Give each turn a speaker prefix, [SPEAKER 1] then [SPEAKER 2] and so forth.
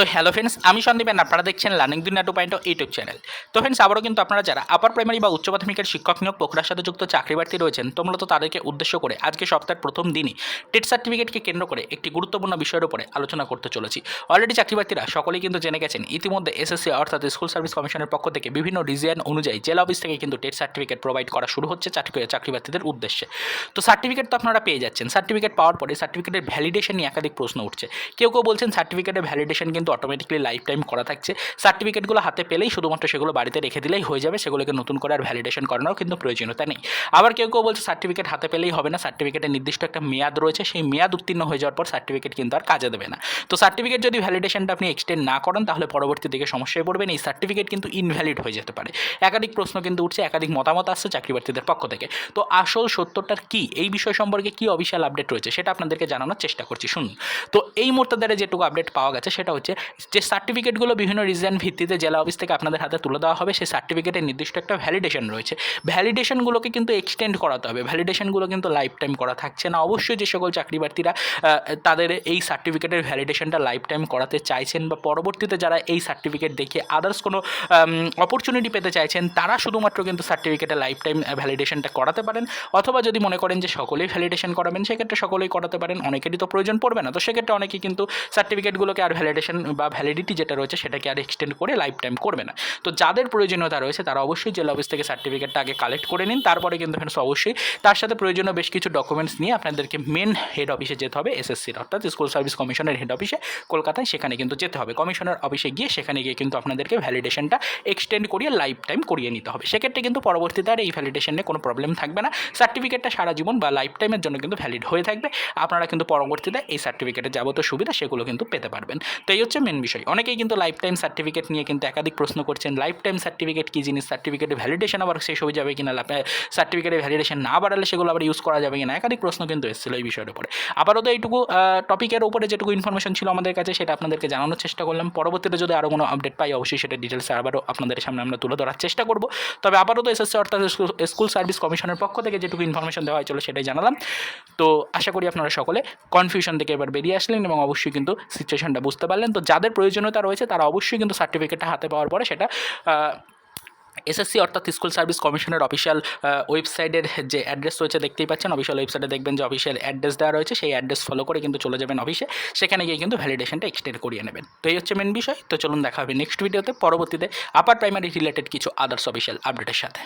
[SPEAKER 1] তো hello friends আমি Sandeep and আপনারা দেখছেন learning Duniya two point YouTube channel তো ফ্রেন্ডস আবারও কিন্তু আপনারা যারা আপার প্রাইমারি বা উচ্চ প্রাথমিকের শিক্ষক নিয়োগ প্রক্রিয়ার সাথে যুক্ত চাকরি প্রার্থী রয়েছেন, তো মূলত তাদেরকে উদ্দেশ্য করে আজকে সপ্তাহের প্রথম দিনই টেট সার্টিফিকেটকে কেন্দ্র করে একটি গুরুত্বপূর্ণ বিষয়ের উপরে আলোচনা করতে চলেছি। অলরেডি চাকরি প্রার্থীরা সকলেই কিন্তু জেনে গেছেন, ইতিমধ্যে এসএসসি অর্থাৎ স্কুল সার্ভিস কমিশনের পক্ষ থেকে বিভিন্ন রিজিয়ন অনুযায়ী জেলা অফিস থেকে কিন্তু টেট সার্টিফিকেট প্রোভাইড করা শুরু হচ্ছে চাকরি চাকরি প্রার্থীদের উদ্দেশ্যে। তো সার্টিফিকেট তো আপনারা পেয়ে যাচ্ছেন। সার্টিফিকেট পাওয়ার পরে সার্টিফিকেটের ভ্যালিডেশন নিয়ে একাধিক প্রশ্ন উঠছে। কেউ কেউ বলছেন সার্টিফিকেটের ভ্যালিডেশন কিন্তু অটোমেটিকলি লাইফ টাইম করা থাকছে। সার্টিফিকেটগুলো হাতে পেলেই শুধুমাত্র সেগুলো বাড়িতে রেখে দিলেই হয়ে যাবে, সেগুলোকে নতুন করে আর ভ্যালিডেশন করানোর কিন্তু প্রয়োজনীয়তা নেই। আবার কেউ কেউ বলছে সার্টিফিকেট হাতে পেলেই হবে না সার্টিফিকেটের নির্দিষ্ট একটা মেয়াদ রয়েছে, সেই মেয়াদ উত্তীর্ণ হয়ে যাওয়ার পর সার্টিফিকেট কিন্তু আর কাজে দেবে না। তো সার্টিফিকেট যদি ভ্যালিডেশনটা আপনি এক্সটেন্ড না করেন, তাহলে পরবর্তী দিকে সমস্যায় পড়বেন, এই সার্টিফিকেট কিন্তু ইনভ্যালিড হয়ে যেতে পারে। একাধিক প্রশ্ন কিন্তু উঠছে, একাধিক মতামত আসছে চাকরি প্রার্থীদের পক্ষ থেকে। তো আসল সত্যটার কি? এই বিষয় সম্পর্কে কি অফিসিয়াল আপডেট রয়েছে, সেটা আপনাদেরকে জানানোর চেষ্টা করছি। শুনুন, তো এই মুহূর্তে দ্বারা যেটুকু আপডেট পাওয়া গেছে, সেটা হচ্ছে যে সার্টিফিকেটগুলো বিভিন্ন রিজন ভিত্তিতে জেলা অফিস থেকে আপনাদের হাতে তুলে দেওয়া হবে, সেই সার্টিফিকেটের নির্দিষ্ট একটা ভ্যালিডেশন রয়েছে। ভ্যালিডেশনগুলোকে কিন্তু এক্সটেন্ড করাতে হবে। ভ্যালিডেশনগুলো কিন্তু লাইফ টাইম করা থাকছে না। অবশ্যই যে সকল চাকরি প্রার্থীরা তাদের এই সার্টিফিকেটের ভ্যালিডেশনটা লাইফ টাইম করাতে চাইছেন বা পরবর্তীতে যারা এই সার্টিফিকেট দেখে আদার্স কোনো অপরচুনিটি পেতে চাইছেন, তারা শুধুমাত্র কিন্তু সার্টিফিকেটের লাইফ টাইম ভ্যালিডেশনটা করাতে পারেন। অথবা যদি মনে করেন যে সকলেই ভ্যালিডেশন করাবেন, সেক্ষেত্রে সকলেই করাতে পারেন। অনেকেরই তো প্রয়োজন পড়বে না। তো সেক্ষেত্রে অনেকে কিন্তু সার্টিফিকেটগুলোকে আর ভ্যালিডেশন বা ভ্যালিডিটি যেটা রয়েছে সেটাকে আর এক্সটেন্ড করে লাইফ টাইম করবে না। তো যাদের প্রয়োজনীয়তা রয়েছে তারা অবশ্যই জেলা অফিস থেকে সার্টিফিকেটটা আগে কালেক্ট করে নিন। তারপরে কিন্তু ফ্রেন্ডস অবশ্যই তার সাথে প্রয়োজনীয় বেশ কিছু ডকুমেন্টস নিয়ে আপনাদেরকে মেন হেড অফিসে যেতে হবে এসএসসির অর্থাৎ স্কুল সার্ভিস কমিশনের হেড অফিসে কলকাতায় সেখানে কিন্তু যেতে হবে। কমিশনার অফিসে গিয়ে সেখানে গিয়ে কিন্তু আপনাদেরকে ভ্যালিডেশনটা এক্সটেন্ড করিয়ে লাইফ টাইম করিয়ে নিতে হবে। সেক্ষেত্রে কিন্তু পরবর্তীতে আর এই ভ্যালিডেশন নিয়ে কোনো প্রবলেম থাকবে না। সার্টিফিকেটটা সারা জীবন বা লাইফ টাইমের জন্য কিন্তু ভ্যালিড হয়ে থাকবে। আপনারা কিন্তু পরবর্তীতে এই সার্টিফিকেটের যাবতীয় সুবিধা সেগুলো কিন্তু পেতে পারবেন। তো এই হচ্ছে মেন বিষয়। অনেকেই কিন্তু লাইফ টাইম সার্টিফিকেট নিয়ে কিন্তু একাধিক প্রশ্ন করছেন লাইফ টাইম সার্টিফিকেট কী জিনিস? সার্টিফিকেটের ভ্যালিডেশন আবার শেষ হয়ে যাবে কিনা? সার্টিফিকেটের ভ্যালিডেশন না বাড়ালে সেগুলো আবার ইউজ করা যাবে কিনা? একাধিক প্রশ্ন কিন্তু এসেছিল এই বিষয়ের উপরে। আপাতত এইটুকু টপিকের উপরে যেটুকু ইনফরমেশন ছিল আমাদের কাছে, সেটা আপনাদেরকে জানানোর চেষ্টা করলাম। পরবর্তীতে যদি আরও কোনো আপডেট পাই, অবশ্যই সেটা ডিটেলস আবারও আপনাদের সামনে আমরা তুলে ধরার চেষ্টা করব। তবে আপাতত এসএসসি অর্থাৎ স্কুল- সার্ভিস কমিশনের পক্ষ থেকে যেটুকু ইনফরমেশন দেওয়া হয়েছিল সেটাই জানালাম। তো আশা করি আপনারা সকলে কনফিউশন থেকে এবার বেরিয়ে আসলেন এবং অবশ্যই কিন্তু সিচুয়েশনটা বুঝতে পারলেন। তো যাদের প্রয়োজনীয়তা রয়েছে, তারা অবশ্যই কিন্তু সার্টিফিকেটটা হাতে পাওয়ার পরে সেটা এসএসসি অর্থাৎ স্কুল সার্ভিস কমিশনের অফিসিয়াল ওয়েবসাইটের যে অ্যাড্রেস রয়েছে, দেখতেই পাচ্ছেন। অফিসিয়াল ওয়েবসাইটে দেখবেন যে অফিসিয়াল অ্যাড্রেস দেওয়া রয়েছে, সেই অ্যাড্রেস ফলো করে কিন্তু চলে যাবেন অফিসে সেখানে গিয়ে কিন্তু ভ্যালিডেশনটা এক্সটেন্ড করিয়ে নেবেন। তো এই হচ্ছে মেন বিষয়। তো চলুন দেখা হবে নেক্সট ভিডিওতে পরবর্তীতে আপার প্রাইমারি রিলেটেড কিছু আদার্স অফিসিয়াল আপডেটের সাথে।